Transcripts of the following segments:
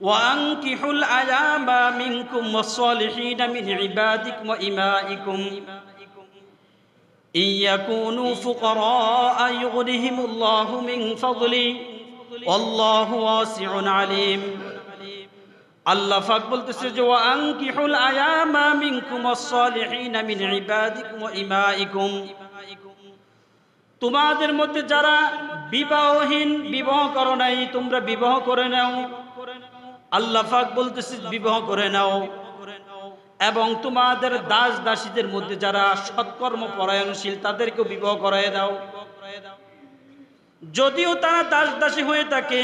وأنكحوا الأيام منكم والصالحين من عبادكم وإمائكم إن يكونوا فقراء يغنهم الله من فضله والله واسع عليم আল্লাহ ফাক বলতেছে যে ওয়াঙ্কিহুল আয়ামা মিনকুম ওয়াস-সালিহিনা মিন ইবাদিকুম ওয়া ইমাইকুম তোমাদের মধ্যে যারা বিবাহহীন বিবাহ করো নাই তোমরা বিবাহ করে নাও আল্লাহ ফাক বলতেছে, বিবাহ করে নাও। এবং তোমাদের দাস দাসীদের মধ্যে যারা সৎকর্ম পরায়ণশীল, তাদেরকেও বিবাহ করায় দাও। যদিও তারা দাস দাসী হয়ে থাকে,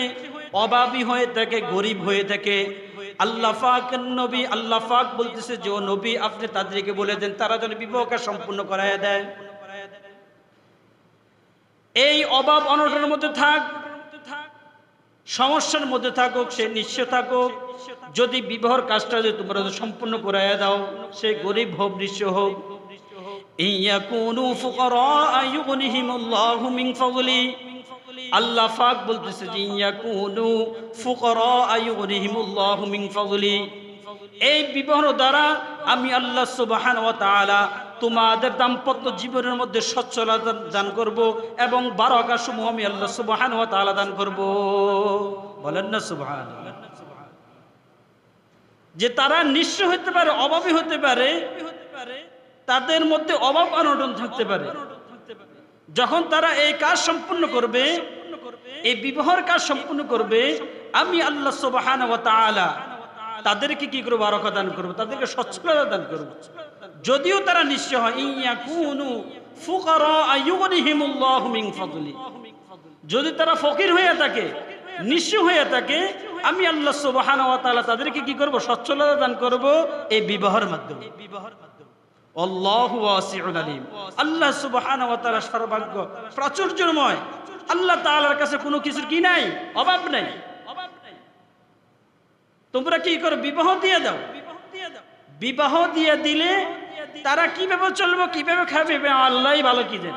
অভাবী হয়ে থাকে, গরিব হয়ে থাকে, আল্লাহ ফাক নবী, আল্লাহ ফাক বলতেছে যে নবী, আপনি তাদেরকে বলে দেন, তারা যেন বিবাহকে সম্পূর্ণ করায় দেয়। এই অভাব অনটনের মধ্যে থাক সমস্যার মধ্যে থাকুক, সে নিঃস্ব থাকুক। যদি বিবাহর কাজটা যদি তোমরা সম্পূর্ণ করাইয়া দাও, সে গরিব হোক, নিঃস্ব হোক। আল্লাহ পাক বলতেছে যে এই বিবাহ দ্বারা আমি আল্লাহ সুবহান তোমাদের দাম্পত্য জীবনের মধ্যে সচ্ছলতা দান করব এবং বারকা সমূহ আমি আল্লাহ সুবহান ওয়া তাআলা দান করব। বলেন না সুবহান যে তারা নিঃস্ব হতে পারে, অভাবী হতে পারে, তাদের মধ্যে অভাব অনটন থাকতে পারে। যখন তারা এই কাজ সম্পূর্ণ করবে, এই বিবাহের কাজ সম্পূর্ণ করবে, আমি আল্লাহ সুবহান ওয়া তাআলা তাদেরকে কি করব? বারকা দান করব, তাদেরকে সচ্ছলতা দান করব। যদিও তারা নিশ্চয় হয় ইয়াকুনু ফুকারা আয়ুগনিহিমুল্লাহু মিন ফাদলি। যদি তারা ফকির হয়ে থাকে, নিঃস্ব হয়ে থাকে, আমি আল্লাহ সুবহানাহু ওয়া তাআলা তাদেরকে কি করব? সচ্ছলতা দান করব এই বিবাহের মাধ্যমে। বিবাহের মাধ্যমে আল্লাহু ওয়াসিউল আলিম। আল্লাহ সুবহানাহু ওয়া তাআলা সর্বজ্ঞ প্রাচুর্যময়। আল্লাহ তাআলার কাছে কোনো কিছুর কি নাই অভাব নাই? অভাব নাই। তোমরা কি করো? বিবাহ দিয়ে দাও। বিবাহ দিয়ে দিলে তারা কীভাবে চলবো কীভাবে খাবে আল্লাহ ভালো কি দেন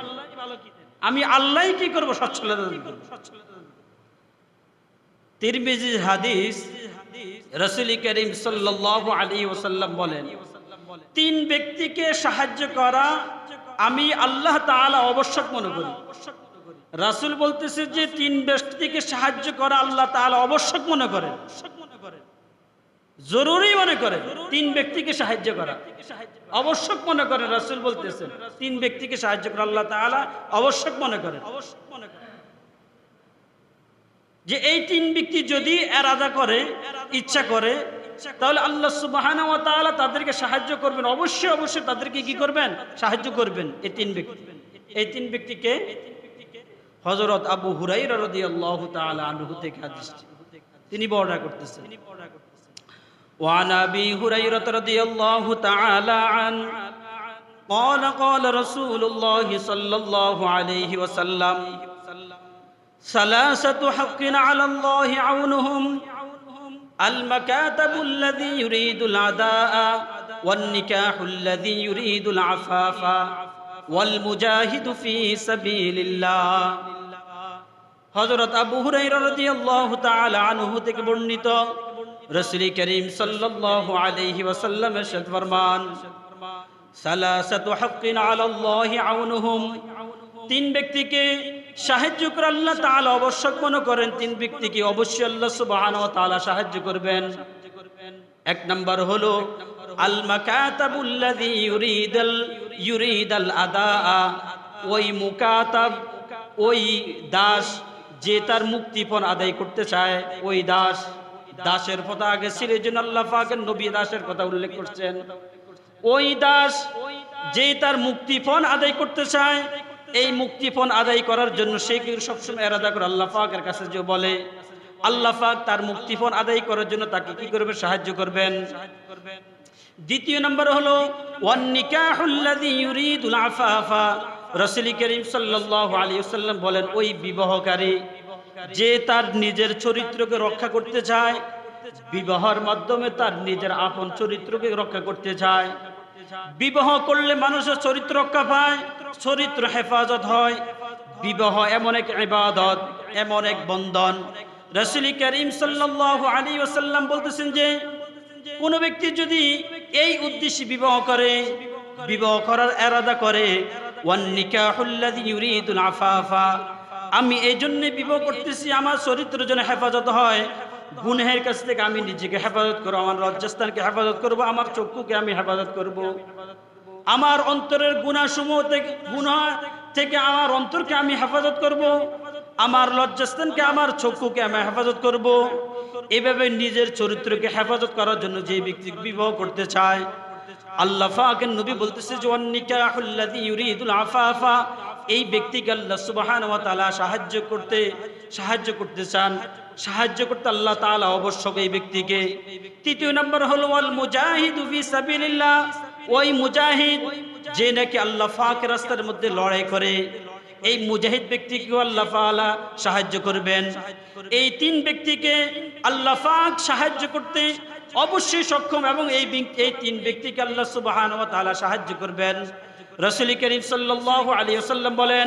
আমি আল্লাহ কি করব, সচ্ছলতা দান করব। তিরমিজি হাদিস, রসুল করিম আলাইহি ওয়াসাল্লাম বলেন, তিন ব্যক্তিকে সাহায্য করা আমি আল্লাহ তাআলা আবশ্যক মনে করি। রাসূল বলতেছে যে তিন ব্যক্তিকে সাহায্য করা আল্লাহ তাআলা আবশ্যক মনে করেন। জরুরি মনে করে তিন ব্যক্তিকে সাহায্য করা। আবশ্যক মনে করেন রাসূল বলতেছেন, তিন ব্যক্তিকে সাহায্য করা আল্লাহ তাআলা আবশ্যক মনে করেন। যে এই তিন ব্যক্তি যদি এরাদা করে, ইচ্ছা করে, তাহলে আল্লাহ তাআলা তাদেরকে সাহায্য করবেন। অবশ্যই অবশ্যই তাদেরকে কি করবেন? সাহায্য করবেন এই তিন ব্যক্তি। এই তিন ব্যক্তিকে হযরত আবু রাদিয়াল্লাহু তাআলা আনহু থেকে হাদিস তিনি বর্ণনা করতেছেন। وعن ابي هريره رضي الله تعالى عنه قال قال رسول الله صلى الله عليه وسلم ثلاثة حق على الله عونهم المكاتب الذي يريد العداء والنكاح الذي يريد العفاف والمجاهد في سبيل الله হযরত আবু হুরায়রা রাদিয়াল্লাহু তাআলা আনহু থেকে বর্ণিত রাসূল করিম সাল্লাল্লাহু আলাইহি ওয়াসাল্লাম ইরশাদ ফরমান, সালাসাতু হাক্কিন আলাল্লাহি আউনুহুম। তিন ব্যক্তিকে সাহায্য করে আল্লাহ তাআলা আবশ্যক মনে করেন, তিন ব্যক্তিকে অবশ্যই আল্লাহ সুবহানাহু ওয়া তাআলা সাহায্য করবেন। এক নাম্বার হলো আল মাকাতাবুল্লাযী ইউরিদাল ইউরিদাল আদাআ, ওই মুকাতাব, ওই দাস যে তার মুক্তিপণ আদায় করতে চায়, ওই দাস দাসের কথা আগে সিরাজুন আল্লাহ নবী দাসের কথা উল্লেখ করছেন। ওই দাস যে তার মুক্তিপণ আদায় করতে চায়, এই মুক্তিপণ আদায় করার জন্য সে কিন্তু সবসময় এরাদা করে। আল্লাহ পাকের কাছে যে বলে, আল্লাহ তার মুক্তিপণ আদায় করার জন্য তাকে কি করবে? সাহায্য করবেন। দ্বিতীয় নম্বর হলো রাসূল করিম সাল্লাল্লাহু আলাইহি ওয়াসাল্লাম বলেন, ওই বিবাহকারী যে তার নিজের চরিত্রকে রক্ষা করতে চায়, বিবাহের মাধ্যমে তার নিজের আপন চরিত্রকে রক্ষা করতে চায়। বিবাহ করলে মানুষের চরিত্র রক্ষা পায়, চরিত্র হেফাজত হয়। বিবাহ এমন এক ইবাদত, এমন এক বন্ধন। রসুল করিম সাল্লাল্লাহু আলাইহি ওয়াসাল্লাম বলতেছেন যে, কোন ব্যক্তি যদি এই উদ্দেশ্যে বিবাহ করে, বিবাহ করার এরাদা করে, ওয়ান নিকাহুল্লাযী ইউরিদুল আফাফা আমি এই জন্য বিবাহ করতেছি, আমার চরিত্র যেন হেফাজত হয়। গুনহের কাছ থেকে আমি নিজেকে হেফাজত করব, আমার লজ্জাস্থানকে হেফাজত করব, আমার চক্ষুকে আমি হেফাজত করব। আমার অন্তরের গুণাসমূহ থেকে, গুণা থেকে আমার অন্তরকে আমি হেফাজত করব। আমার লজ্জাস্থানকে, আমার চক্ষুকে আমি হেফাজত করব। এভাবে নিজের চরিত্রকে হেফাজত করার জন্য যে ব্যক্তি বিবাহ করতে চায়, আল্লাহ ফাকের নবী বলতেছে যে ইউরিদুল আফাফা এই ব্যক্তিকে আল্লাহ সুবহানাহু ওয়া তাআলা সাহায্য করতে সাহায্য করতে চান। সাহায্য করতে আল্লাহ তাআলা অবশ্যক এই ব্যক্তিকে। তৃতীয় নম্বর হলো, ওয়াল মুজাহিদু ওই মুজাহিদ, যে নাকি আল্লাহ পাক রাস্তার মধ্যে লড়াই করে। এই মুজাহিদ ব্যক্তিকে আল্লাহ তাআলা সাহায্য করবেন। এই তিন ব্যক্তিকে আল্লাহ পাক সাহায্য করতে অবশ্যই সক্ষম এবং এই এই তিন ব্যক্তিকে আল্লাহ সুবহানাহু ওয়া তাআলা সাহায্য করবেন। রাসূল করিম সাল্লাল্লাহু আলাইহি ওয়াসাল্লাম বলেন,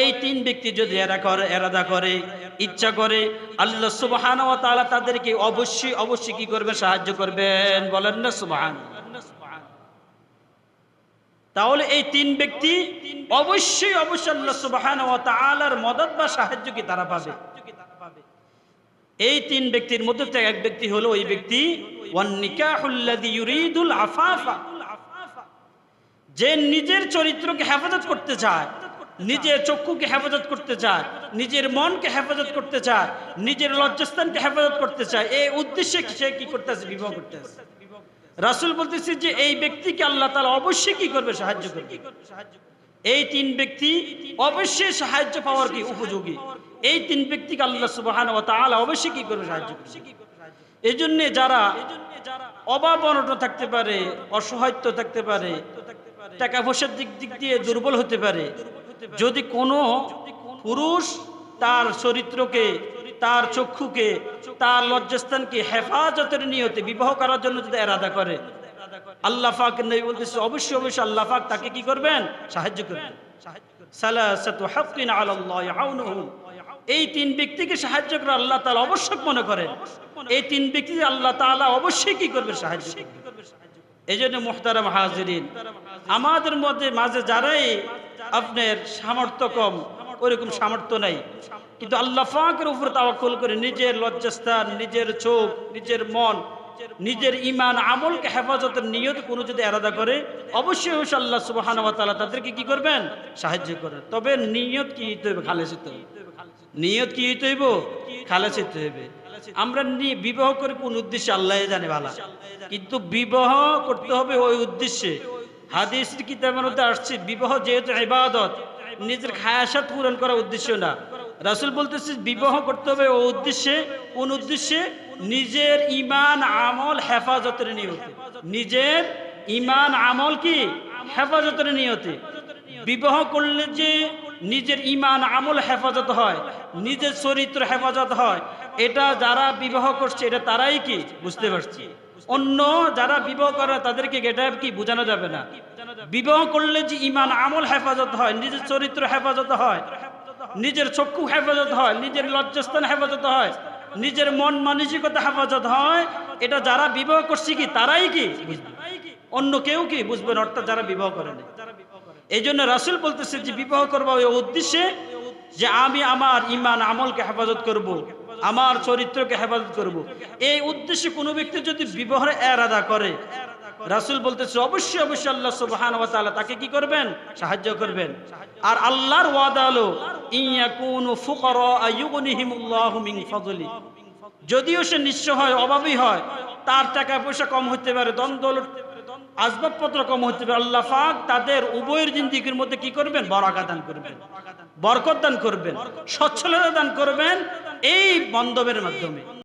এই তিন ব্যক্তি যদি এরা করে এরাদা করে, ইচ্ছা করে, আল্লাহ সুবহানাহু ওয়া তাআলা তাদেরকে অবশ্যই অবশ্যই কি করবে? সাহায্য করবেন। বলেন না সুবহান তাহলে এই তিন ব্যক্তি অবশ্যই অবশ্যই আল্লাহ সুবহানাহু ওয়া তাআলার মদদ বা সাহায্য কি তারা পাবে? এই তিন ব্যক্তির মধ্যে এক ব্যক্তি হলো ওই ব্যক্তি ওয়ান নিকাহুল্লাযী ইউরিদুল আফাফা। যে নিজের চরিত্রকে হেফাজত করতে চায়, নিজের চক্ষুকে হেফাজত করতে চায়, নিজের মনকে হেফাজত করতে চায়, নিজের লজ্জাস্থানকে হেফাজত করতে চায় এই উদ্দেশ্যে সে কি করতেছে? বিবাহ করতেছে। রাসূল বলতেছে যে এই ব্যক্তিকে আল্লাহ তাআলা অবশ্যই কি করবে? সাহায্য করবে। এই তিন ব্যক্তি অবশ্যই সাহায্য পাওয়ার কি উপযোগী? এই তিন ব্যক্তিকে আল্লাহ সুবহানাহু ওয়া তাআলা অবশ্যই কি করবে? সাহায্য করবে। এই জন্য যারা অভাব অনটন থাকতে পারে, অসহায়ত্ব থাকতে পারে টাকা পয়সার দিক দিক দিয়ে দুর্বল হতে পারে। যদি কোনো পুরুষ তার চরিত্রকে, তার চক্ষুকে, তার লজ্জাস্থানকে হেফাজতের নিয়তে বিবাহ করার জন্য যদি এরাদা করে, আল্লাহ পাক নবী বলতেছে, অবশ্যই অবশ্যই আল্লাহ পাক তাকে কি করবেন? সাহায্য করবেন। এই তিন ব্যক্তিকে সাহায্য করে আল্লাহ তাআলা অবশ্যই মনে করেন। এই তিন ব্যক্তি আল্লাহ তাআলা অবশ্যই কি করবে সাহায্য এই জন্য মুহতারাম হাজিরিন আমাদের মধ্যে, মাঝে যারাই আপনার সামর্থ্য কম, ওইরকম সামর্থ্য নাই। কিন্তু আল্লাহ ফাঁকের উপর তাওয়াক্কুল করে নিজের লজ্জাস্থান, নিজের চোখ নিজের মন, নিজের ইমান আমলকে হেফাজতের নিয়ত কোনো যদি এরাদা করে, অবশ্যই অবশ্যই আল্লাহ সুবহানাহু ওয়া তাআলা তাদেরকে কি করবেন? সাহায্য করেন তবে নিয়ত কি হইতে হবে খালেসিত নিয়ত কি হইতে হইব? খালেসিত হইবে। আমরা বিবাহ করে কোন উদ্দেশ্যে? আল্লাহ জানে ভালা। কিন্তু বিবাহ করতে হবে ওই উদ্দেশ্যে। হাদিস কিতাবের মধ্যে আসছে? বিবাহ যেহেতু ইবাদত, নিজের খায়াসাত পূরণ করার উদ্দেশ্য না। রাসূল বলতেছে, বিবাহ করতে হবে ও উদ্দেশ্যে, কোন উদ্দেশ্যে? নিজের ইমান আমল, হেফাজতের নিয়তে। নিজের ইমান আমল কি? হেফাজতের নিয়তে। বিবাহ করলে যে নিজের ইমান আমল, হেফাজত হয়, নিজের চরিত্র হেফাজত হয়, এটা যারা বিবাহ করছে, এটা তারাই কি? বুঝতে পারছি। অন্য যারা বিবাহ করে তাদেরকে এটা কি বোঝানো যাবে না? বিবাহ করলে যে ইমান আমল হেফাজত হয়, নিজের চরিত্র হেফাজত হয়, নিজের চক্ষু হেফাজত হয়, নিজের লজ্জাস্থান হেফাজত হয়, নিজের মন মানসিকতা হেফাজত হয়, এটা যারা বিবাহ করছে কি, তারাই কি অন্য কেউ কি বুঝবেন অর্থাৎ যারা বিবাহ করেন এই জন্য রাসুল বলতেছে যে বিবাহ করব ওই উদ্দেশ্যে যে আমি আমার ইমান আমলকে হেফাজত করব। আমার চরিত্রকে হেফাজত করব। এই উদ্দেশ্যে কোনো ব্যক্তি যদি বিবাহের এরাদা করে, রাসুল বলতেছে, অবশ্যই অবশ্যই আল্লাহ সুবহান তাআলা তাকে কি করবেন? সাহায্য করবেন। আর আল্লাহর ওয়াদা হলো ইয়াকুনু ফুকারা আয়ুগনিহিমুল্লাহু ফাদলি। যদিও সে নিঃস্ব হয়, অভাবী হয়, তার টাকা পয়সা কম হতে পারে, দ্বন্দ্ব আসবাবপত্র কম হতে পারে। আল্লাহ পাক তাদের উভয়ের জিন্দিগির মধ্যে কি করবেন? বরাকা দান করবেন। বরকত দান করবেন। সচ্ছলতা দান করবেন। এই বন্ধবের মাধ্যমে।